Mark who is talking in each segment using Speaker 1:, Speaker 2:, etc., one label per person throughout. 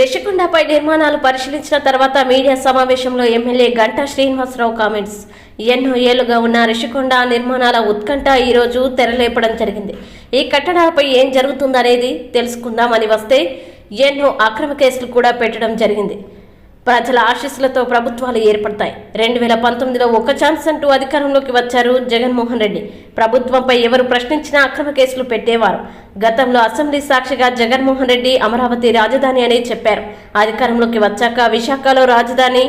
Speaker 1: రిషికొండపై నిర్మాణాలు పరిశీలించిన తర్వాత మీడియా సమావేశంలో ఎమ్మెల్యే గంటా శ్రీనివాసరావు కామెంట్స్. ఎన్నో ఏళ్ళుగా ఉన్న రిషికొండ నిర్మాణాల ఉత్కంఠ ఈరోజు తెరలేపడం జరిగింది. ఈ కట్టడాలపై ఏం జరుగుతుందనేది తెలుసుకుందామని వస్తే ఎన్నో అక్రమ కేసులు కూడా పెట్టడం జరిగింది. ప్రజల ఆశీస్సులతో ప్రభుత్వాలు ఏర్పడతాయి. రెండు వేల పంతొమ్మిదిలో ఒక ఛాన్స్ అంటూ అధికారంలోకి వచ్చారు జగన్మోహన్ రెడ్డి. ప్రభుత్వంపై ఎవరు ప్రశ్నించినా అక్రమ కేసులు పెట్టేవారు. గతంలో అసెంబ్లీ సాక్షిగా జగన్మోహన్ రెడ్డి అమరావతి రాజధాని అని చెప్పారు. అధికారంలోకి వచ్చాక విశాఖలో రాజధాని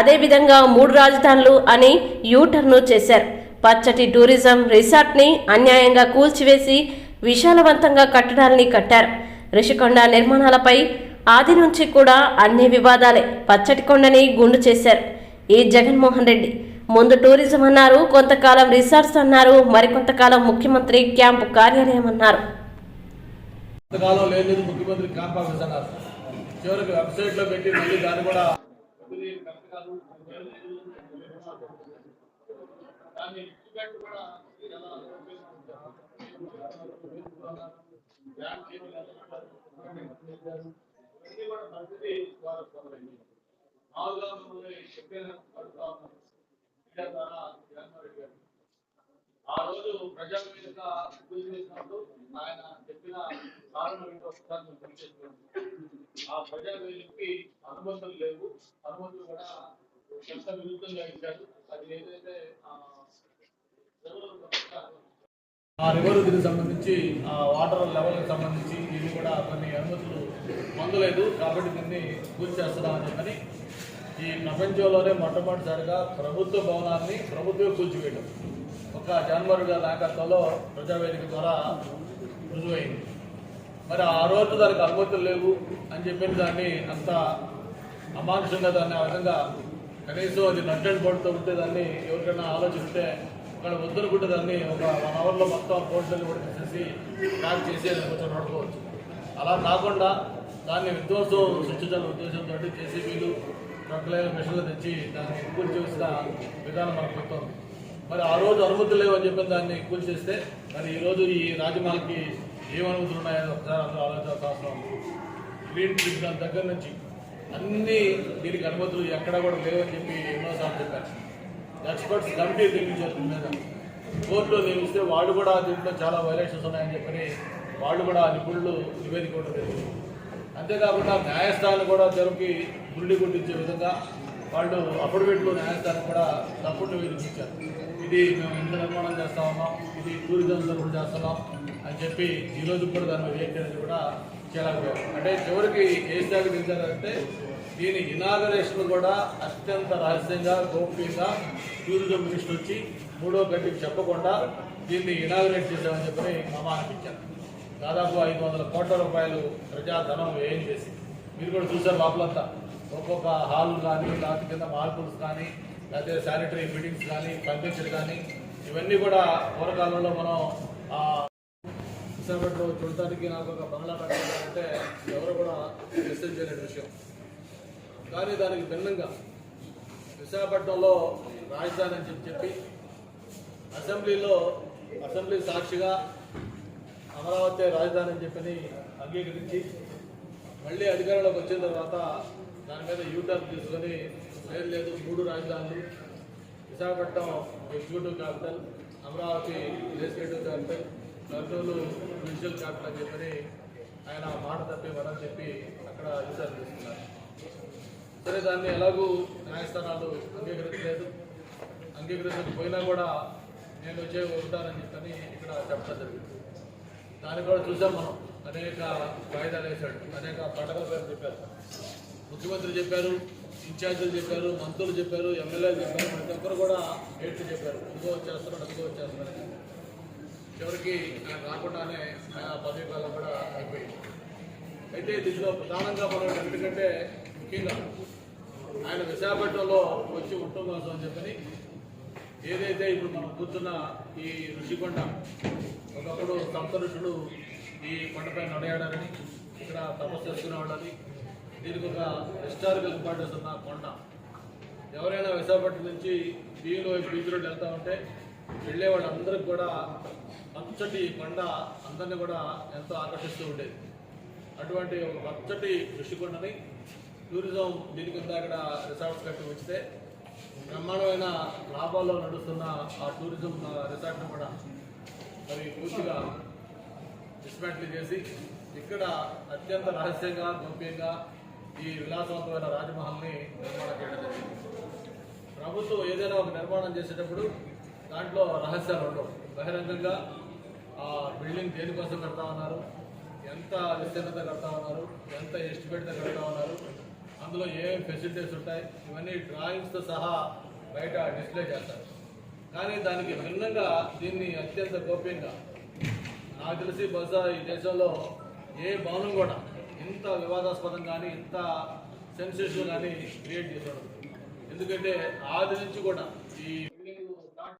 Speaker 1: అదేవిధంగా మూడు రాజధానులు అని యూటర్ను చేశారు. పచ్చటి టూరిజం రిసార్ట్ని అన్యాయంగా కూల్చివేసి విశాలవంతంగా కట్టడాల్ని కట్టారు. రిషికొండ నిర్మాణాలపై ఆది నుంచి కూడా అన్ని వివాదాలే పచ్చటి కొండని గుండు చేశారు. ఈ జగన్మోహన్ రెడ్డి ముందు టూరిజం అన్నారు కొంతకాలం రిసార్ట్స్ అన్నారు మరికొంతకాలం ముఖ్యమంత్రి క్యాంపు కార్యాలయం అన్నారు.
Speaker 2: కొంతకాలం లేదు ముఖ్యమంత్రి క్యాంప్ ఆఫీస్ అన్నారు. చివరికి వెబ్సైట్లో పెట్టి మళ్ళీ దాన్ని కూడా ఇది కూడా పరిస్థితి వారు ఆ రోజు ప్రజావేదిక పూజ చేసినప్పుడు ఆయన చెప్పిన కారణం ఏంటో ఒకసారి ఆ ప్రజావేదికకి అనుమతులు లేవు. అనుమతులు కూడా ఎంత విరుద్ధంగా ఇచ్చారు. అది ఏదైతే ఆ ఆ రివర్ దీనికి సంబంధించి ఆ వాటర్ లెవెల్కి సంబంధించి ఇది కూడా కొన్ని అనుమతులు పొందలేదు కాబట్టి దీన్ని పూర్తి చేస్తున్నామని చెప్పని ఈ ప్రపంచంలోనే మొట్టమొదటిసారిగా ప్రభుత్వ భవనాన్ని ప్రభుత్వమే కూల్చివేయడం. ఒక జనవరి గారి నాయకత్వంలో ప్రజావేదిక ద్వారా రుజువైంది. మరి ఆ రోజు దానికి అనుమతులు లేవు అని చెప్పిన దాన్ని అంత అమానుషంగా దాన్ని ఆ విధంగా కనీసం అది నట్ బోర్డుతో ఉంటే దాన్ని ఎవరికైనా ఆలోచిస్తే ఇక్కడ వద్దనుకుంటే దాన్ని ఒక వన్ అవర్లో మొత్తం కోర్టులను కూడా తీసేసి ట్రాక్ చేసి కొంచెం నడుకోవచ్చు అలా కాకుండా దాన్ని విధ్వంసం సృష్టించాలనే ఉద్దేశంతో జేసీబీలు ట్రక్లైన మిషన్లు తెచ్చి దాన్ని ఎక్కువ చేసిన విధానం మనకు గుర్తుంది. మరి ఆ రోజు అనుమతులు లేవని చెప్పిన దాన్ని ఎక్కువ చేస్తే మరి ఈరోజు ఈ రాజమాలకి ఏం అనుమతులు ఉన్నాయో ఒకసారి అందరూ ఆలోచించాల్సిన గ్రీన్ ట్రిబ్యునల్ దాని దగ్గర నుంచి అన్ని దీనికి అనుమతులు ఎక్కడ కూడా లేవని చెప్పి ఎన్నోసార్లు చెప్పారు. ఎక్స్పర్ట్స్ కమిటీ నియమించారు మీద. కోర్టులో నియమిస్తే వాళ్ళు కూడా దీంట్లో చాలా వైలేషన్స్ ఉన్నాయని చెప్పని వాళ్ళు కూడా నిపుణులు నివేదిక ఇవ్వడం జరిగింది. అంతేకాకుండా న్యాయస్థానం కూడా జరుపుకి గుండి గుండించే విధంగా వాళ్ళు అఫిడవిట్లు న్యాయస్థానం కూడా తప్పుడు నివేదిక ఇచ్చారు ఇది మేము ఇంత నిర్మాణం చేస్తా ఉన్నాం ఇది టూరిజం కూడా చేస్తున్నాం అని చెప్పి ఈ రోజు కూడా దాని మీద కూడా చేయలేకపోయారు అంటే చివరికి ఏ స్థాయికి దించారంటే దీని ఇనాగరేషన్ కూడా అత్యంత రహస్యంగా గోప్యంగా టూరిజం మినిస్టర్ వచ్చి మూడో గంటకి చెప్పకుండా దీన్ని ఇనాగరేట్ చేశామని చెప్పి మామ అనిపించారు. దాదాపు ఐదు వందల కోట్ల రూపాయలు ప్రజాధనం వ్యయం చేసి మీరు కూడా చూసారు లోపలంతా ఒక్కొక్క హాల్ కానీ లేకపోతే కింద మార్పుల్స్ కానీ లేకపోతే శానిటరీ ఫిట్టింగ్స్ కానీ ఫర్నిచర్ కానీ ఇవన్నీ కూడా పూర్వకాలంలో మనం విశాఖపట్నం చూడటానికి నాకు ఒక బంగ్లా కట్టాలంటే ఎవరు కూడా మెసేజ్ చేయలేని విషయం. కానీ దానికి భిన్నంగా విశాఖపట్నంలో రాజధాని అని చెప్పి చెప్పి అసెంబ్లీలో అసెంబ్లీ సాక్షిగా అమరావతి రాజధాని అని చెప్పని అంగీకరించి మళ్ళీ అధికారంలోకి వచ్చిన తర్వాత దాని మీద యూటర్న్ తీసుకొని లేదు లేదు మూడు రాజధానులు Visakhapatnam executive capital Amaravati legislative capital Kurnool judicial capital అని చెప్పని ఆయన మాట తప్పి వరం చెప్పి అక్కడ యూటర్న్ తీసుకున్నారు. సరే దాన్ని ఎలాగూ న్యాయస్థానాలు అంగీకరించలేదు. అంగీకరించకపోయినా కూడా నేను వచ్చే ఉంటానని చెప్పని ఇక్కడ చెప్పడం జరిగింది. దాన్ని కూడా చూసాం మనం. అనేక వాయిదాలు వేశాడు. అనేక పండగల పేరు చెప్పారు. ముఖ్యమంత్రి చెప్పారు ఇన్ఛార్జీలు చెప్పారు మంత్రులు చెప్పారు ఎమ్మెల్యేలు చెప్పారు ప్రతి ఒక్కరు కూడా ఏంటి చెప్పారు. ఇంకో వచ్చేస్తున్నాడు ఇంకో వచ్చేస్తున్నాడు. చివరికి ఆయన రాకుండానే ఆయన పదవి కాలం కూడా అయిపోయింది. అయితే దీంట్లో ప్రధానంగా మనం ఎందుకంటే ముఖ్యంగా ఆయన విశాఖపట్నంలో వచ్చి ఉండటం కోసం అని చెప్పని ఏదైతే ఇప్పుడు మనం కూర్చున్న ఈ ఋషికొండ ఒకప్పుడు సప్త ఋషులు ఈ కొండపై నడయాడారని ఇక్కడ తపస్సు చేసుకునేవాడని దీనికి ఒక హిస్టారికల్ ఇంపార్టెన్స్ ఉన్న కొండ. ఎవరైనా విశాఖపట్నం నుంచి బీలో బీచ్ రోడ్ వెళ్తా ఉంటే వెళ్ళే వాళ్ళందరికీ కూడా పచ్చటి కొండ అందరినీ కూడా ఎంతో ఆకర్షిస్తూ ఉండేది. అటువంటి ఒక పచ్చటి ఋషికొండని టూరిజం దీని కింద ఇక్కడ రిసార్ట్స్ కట్టి ఉంచితే బ్రహ్మాండమైన లాభాల్లో నడుస్తున్న ఆ టూరిజం రిసార్ట్ను కూడా మరి పూర్తిగా డిస్మాంటిల్ చేసి ఇక్కడ అత్యంత రహస్యంగా గోప్యంగా ఈ విలాసవంతమైన రాజమహల్ని నిర్మాణం చేయడం జరిగింది. ప్రభుత్వం ఏదైనా ఒక నిర్మాణం చేసేటప్పుడు దాంట్లో రహస్యాలు ఉండవు. బహిరంగంగా ఆ బిల్డింగ్ దేనికోసం కడతా ఉన్నారు? ఎంత విస్తీర్ణత కడతా ఉన్నారు? ఎంత ఎస్టిమేట్తో కడతా ఉన్నారు? అందులో ఏమేమి ఫెసిలిటీస్ ఉంటాయి? ఇవన్నీ డ్రాయింగ్స్తో సహా బయట డిస్ప్లే చేస్తారు. కానీ దానికి భిన్నంగా దీన్ని అత్యంత గోప్యంగా నాకు తెలిసి బహుశా ఈ దేశంలో ఏ భవనం కూడా ఇంత వివాదాస్పదం కానీ ఇంత సెన్సేషన్ కానీ క్రియేట్ చేశాడు ఎందుకంటే ఆది నుంచి కూడా